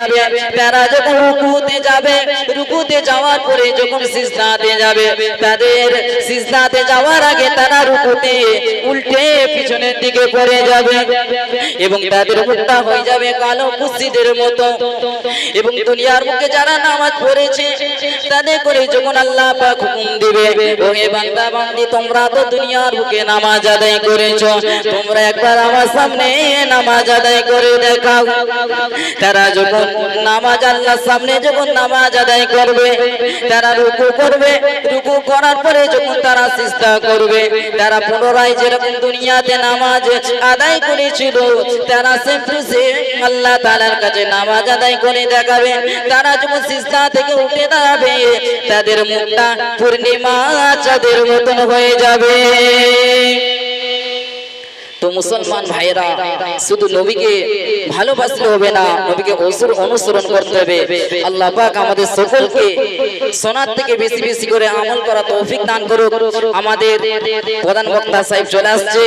তাদের এবং তাদের মুখটা হয়ে যাবে কালো কুসিদের মতো। এবং দুনিয়ার মুখে যারা নামাজ পড়েছে, তাদের করে যখন আল্লাহ পাক হুকুম দিবে ও হে বান্দা, বান্দি, তোমরা তো দুনিয়ার বুকে নামাজ আদায় করেছ, তোমরা একবার আমার সামনে নামাজ আদায় করে দেখাও। তারা যখন নামাজ আল্লাহর সামনে যখন নামাজ আদায় করবে, তারা রুকু করবে। রুকু করার পরে যখন তারা সিজদা করবে, তারা পুনরায় যেরকম দুনিয়াতে নামাজ আদায় করেছিল, তারা সেম টু সেম আল্লাহ তাআলার কাছে নামাজ আদায় করে দেখাবে। তারা যখন সিজদা থেকে উঠে দাঁড়াবে, তাদের মুখটা পূর্ণিমা চাঁদের মতন হয়ে যাবে। তো মুসলমান ভাইরা শুধু নবীকে ভালোবাসতে হবে না, নবীকে অসুর- অনুসরণ করতে হবে। আল্লাহ পাক আমাদের সকলকে সোনার থেকে বেশি বেশি করে আমল করা তৌফিক দান করুক। আমাদের প্রধান বক্তা সাহেব চলে আসছে।